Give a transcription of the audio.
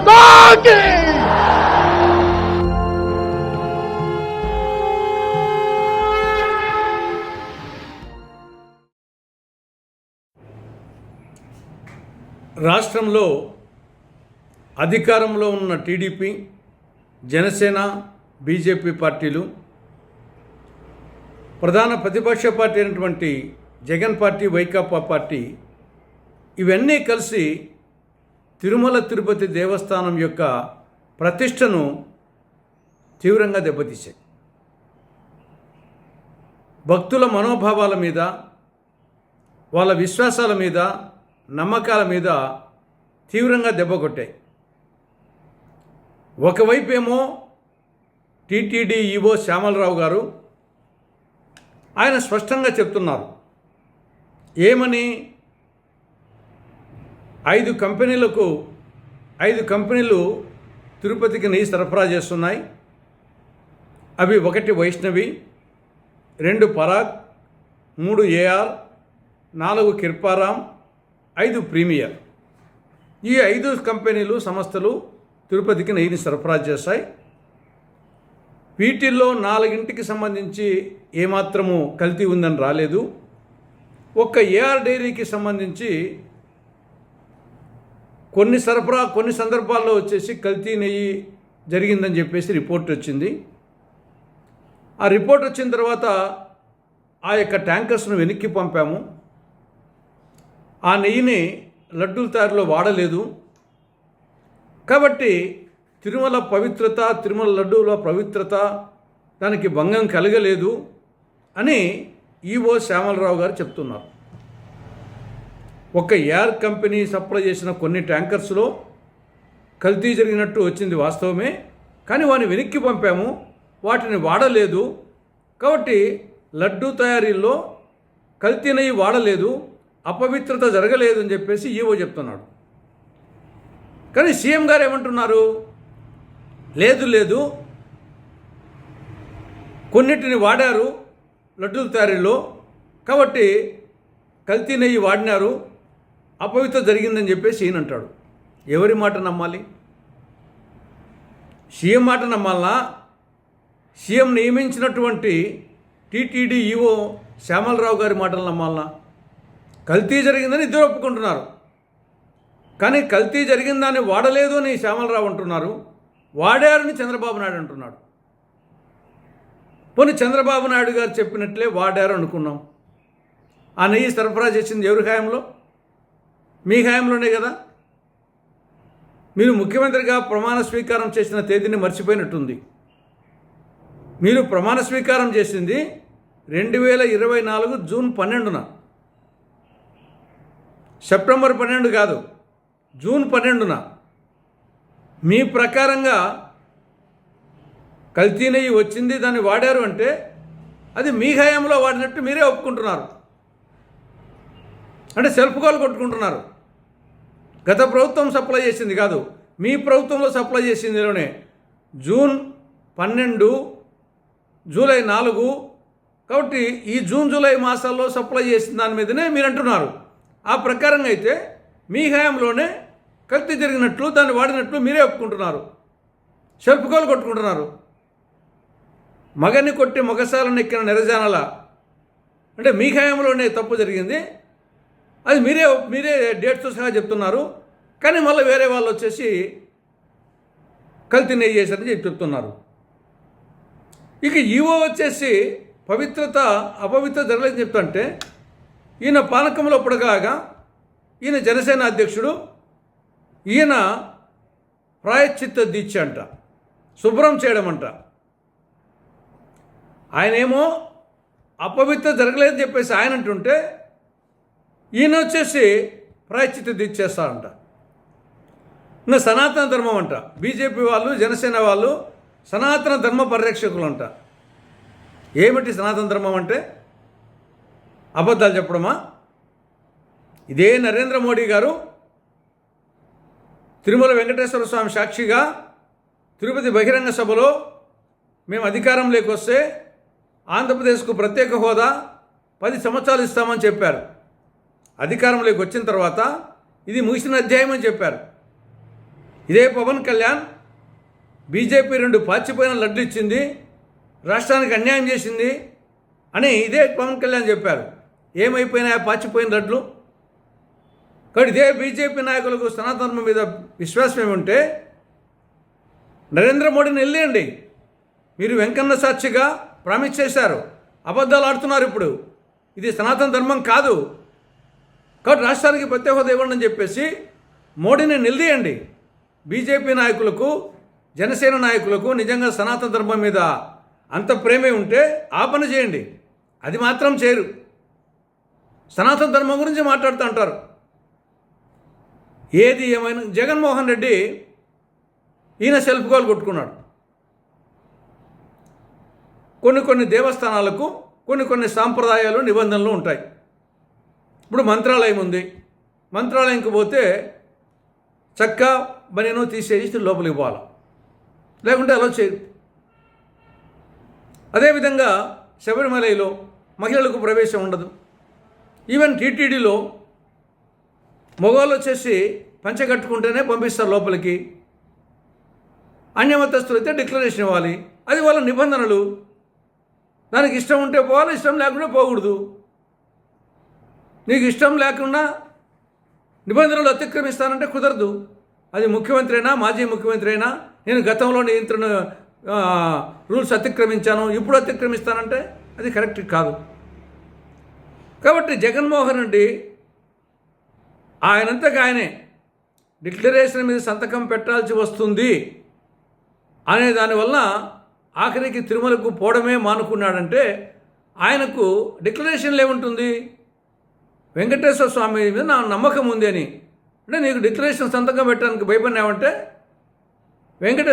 మాతాకి రాష్ట్రంలో అధికారంలో ఉన్న టీడీపీ జనసేన బీజేపీ పార్టీలు ప్రధాన ప్రతిపక్ష పార్టీ అయినటువంటి జగన్ పార్టీ వైకాపా పార్టీ ఇవన్నీ కలిసి తిరుమల తిరుపతి దేవస్థానం యొక్క ప్రతిష్టను తీవ్రంగా దెబ్బతీశాయి. భక్తుల మనోభావాల మీద వాళ్ళ విశ్వాసాల మీద నమ్మకాల మీద తీవ్రంగా దెబ్బ కొట్టాయి. ఒకవైపు ఏమో టీటీడీ ఈవో శ్యామలరావు గారు ఆయన స్పష్టంగా చెప్తున్నారు ఏమని ఐదు కంపెనీలకు ఐదు కంపెనీలు తిరుపతికి నెయ్యి సరఫరా చేస్తున్నాయి. అవి ఒకటి వైష్ణవి రెండు పరాగ్ మూడు ఏఆర్ నాలుగు కిర్పారాం ఐదు ప్రీమియర్. ఈ ఐదు కంపెనీలు సంస్థలు తిరుపతికి నెయ్యిని సరఫరా చేస్తాయి వీటిల్లో నాలుగింటికి సంబంధించి ఏమాత్రము కల్తీ ఉందని రాలేదు. ఒక్క ఏఆర్ డైరీకి సంబంధించి కొన్ని సరఫరా కొన్ని సందర్భాల్లో వచ్చేసి కల్తీ నెయ్యి జరిగిందని చెప్పేసి రిపోర్ట్ వచ్చింది. ఆ రిపోర్ట్ వచ్చిన తర్వాత ఆ యొక్క ట్యాంకర్స్ను వెనక్కి పంపాము. ఆ నెయ్యిని లడ్డూల తయారులో వాడలేదు. కాబట్టి తిరుమల పవిత్రత తిరుమల లడ్డూల పవిత్రత దానికి భంగం కలగలేదు అని ఈవో శ్యామలరావు గారు చెప్తున్నారు. ఒక ఎయిర్ కంపెనీ సప్లై చేసిన కొన్ని ట్యాంకర్స్లో కల్తీ జరిగినట్టు వచ్చింది వాస్తవమే. కానీ వాని వెనక్కి పంపాము. వాటిని వాడలేదు. కాబట్టి లడ్డూ తయారీలో కల్తీ నెయ్యి వాడలేదు. అపవిత్రత జరగలేదు అని చెప్పేసి ఈవో చెప్తున్నాడు. కానీ సీఎం గారు ఏమంటున్నారు? లేదు లేదు. కొన్నిటిని వాడారు లడ్డూల తయారీలో. కాబట్టి కల్తీ నెయ్యి వాడినారు. అపవిత్ర జరిగిందని చెప్పేసి ఈయన అంటాడు. ఎవరి మాట నమ్మాలి? సీఎం మాట నమ్మాలా? సీఎం నియమించినటువంటి టీటీడీ ఈవో శ్యామలరావు గారి మాటలు నమ్మాలనా కల్తీ జరిగిందని ఇద్దరు ఒప్పుకుంటున్నారు. కానీ కల్తీ జరిగిందని వాడలేదు అని శ్యామలరావు అంటున్నారు. వాడారని చంద్రబాబు నాయుడు అంటున్నాడు. పోనీ చంద్రబాబు నాయుడు గారు చెప్పినట్లే వాడారు అనుకున్నాం. ఆ నెయ్యి సరఫరా చేసింది ఎవరి ఖాయంలో మీ హయాంలోనే కదా? మీరు ముఖ్యమంత్రిగా ప్రమాణ స్వీకారం చేసిన తేదీని మర్చిపోయినట్టుంది. మీరు ప్రమాణ స్వీకారం చేసింది రెండు వేల ఇరవై నాలుగు జూన్ పన్నెండున. సెప్టెంబర్ పన్నెండు కాదు జూన్ పన్నెండున. మీ ప్రకారంగా కల్తీ నెయ్యి వచ్చింది దాన్ని వాడారు అంటే అది మీ హయాంలో వాడినట్టు మీరే ఒప్పుకుంటున్నారు. అంటే సెల్ఫ్ కాల్ కొట్టుకుంటున్నారు. గత ప్రభుత్వం సప్లై చేసింది కాదు మీ ప్రభుత్వంలో సప్లై చేసిందిలోనే జూన్ పన్నెండు జూలై నాలుగు కాబట్టి ఈ జూన్ జూలై మాసాల్లో సప్లై చేసిన దాని మీదనే మీరు అంటున్నారు ఆ ప్రకారంగా అయితే మీ హయాంలోనే కల్తీ జరిగినట్లు దాన్ని వాడినట్లు మీరే ఒప్పుకుంటున్నారు. సెల్ఫ్ కాల్ కొట్టుకుంటున్నారు. మగని కొట్టి మగసాలను ఎక్కిన నిరజానల అంటే మీ హయాంలోనే తప్పు జరిగింది అది మీరే మీరే డేట్తో సహా చెప్తున్నారు. కానీ మళ్ళీ వేరే వాళ్ళు వచ్చేసి కల్తీ నెయ్యి చేశారని చెప్పి చెప్తున్నారు. ఇక ఈవో వచ్చేసి పవిత్రత అపవిత్ర జరగలేదని చెప్తుంటే ఈయన పానకంలో పొడగాగా ఈయన జనసేన అధ్యక్షుడు ఈయన ప్రాయశ్చిత్త దీక్ష అంట శుభ్రం చేయడం అంట. ఆయనేమో అపవిత్ర జరగలేదని చెప్పేసి ఆయన అంటుంటే ఈయన వచ్చేసి ప్రాయశ్చిత్త తెచ్చేస్తారంట. నా సనాతన ధర్మం అంట. బీజేపీ వాళ్ళు జనసేన వాళ్ళు సనాతన ధర్మ పరిరక్షకులు అంట ఏమిటి సనాతన ధర్మం అంటే? అబద్ధాలు చెప్పడమా? ఇదే నరేంద్ర మోడీ గారు తిరుమల వెంకటేశ్వర స్వామి సాక్షిగా తిరుపతి బహిరంగ సభలో మేము అధికారంలోకి వస్తే ఆంధ్రప్రదేశ్కు ప్రత్యేక హోదా పది సంవత్సరాలు ఇస్తామని చెప్పారు. అధికారంలోకి వచ్చిన తర్వాత ఇది ముగిసిన అధ్యాయం అని చెప్పారు. ఇదే పవన్ కళ్యాణ్ బీజేపీ రెండు పాచిపోయిన లడ్లు ఇచ్చింది రాష్ట్రానికి అన్యాయం చేసింది అని ఇదే పవన్ కళ్యాణ్ చెప్పారు. ఏమైపోయినాయా పాచిపోయిన లడ్లు? కాబట్టి ఇదే బీజేపీ నాయకులకు సనాతనం మీద విశ్వాసం ఏముంటే నరేంద్ర మోడీని వెళ్ళేయండి. మీరు వెంకన్న సాక్షిగా ప్రామిస్ చేశారు. అబద్ధాలు ఆడుతున్నారు ఇప్పుడు. ఇది సనాతన ధర్మం కాదు. కాబట్టి రాష్ట్రానికి ప్రత్యేక హోదా ఇవ్వండి అని చెప్పేసి మోడీని నిలదీయండి. బీజేపీ నాయకులకు జనసేన నాయకులకు నిజంగా సనాతన ధర్మం మీద అంత ప్రేమే ఉంటే ఆ పని చేయండి. అది మాత్రం చేయరు. సనాతన ధర్మం గురించి మాట్లాడుతూ అంటారు ఏది ఏమైనా జగన్మోహన్ రెడ్డి ఈయన సెల్ఫ్ గోల్ కొట్టుకున్నాడు. కొన్ని కొన్ని దేవస్థానాలకు కొన్ని కొన్ని సాంప్రదాయాలు నిబంధనలు ఉంటాయి. ఇప్పుడు మంత్రాలయం ఉంది. మంత్రాలయంకి పోతే చక్క బనీను తీసేసి లోపలికి పోవాలి. లేకుంటే అలా చేయరు. అదేవిధంగా శబరిమలలో మహిళలకు ప్రవేశం ఉండదు. ఈవెన్ టీటీడీలో మగవాళ్ళు వచ్చేసి పంచ కట్టుకుంటేనే పంపిస్తారు లోపలికి. అన్యమతస్తులు అయితే డిక్లరేషన్ ఇవ్వాలి. అది వాళ్ళ నిబంధనలు. దానికి ఇష్టం ఉంటే పోవాలి ఇష్టం లేకుండా పోకూడదు. నీకు ఇష్టం లేకుండా నిబంధనలు అతిక్రమిస్తానంటే కుదరదు. అది ముఖ్యమంత్రి అయినా మాజీ ముఖ్యమంత్రి అయినా నేను గతంలో నియంత్రణ రూల్స్ అతిక్రమించాను ఇప్పుడు అతిక్రమిస్తానంటే అది కరెక్ట్ కాదు. కాబట్టి జగన్మోహన్ రెడ్డి ఆయనంతా ఆయనే డిక్లరేషన్ మీద సంతకం పెట్టాల్సి వస్తుంది అనే దానివల్ల ఆఖరికి తిరుమలకు పోవడమే మానుకున్నాడంటే ఆయనకు డిక్లరేషన్లు ఏముంటుంది? వెంకటేశ్వర స్వామి మీద నా నమ్మకం ఉంది అని. అంటే నీకు డిక్లరేషన్ సంతకం పెట్టడానికి భయపడినావంటే వెంకటేశ్వర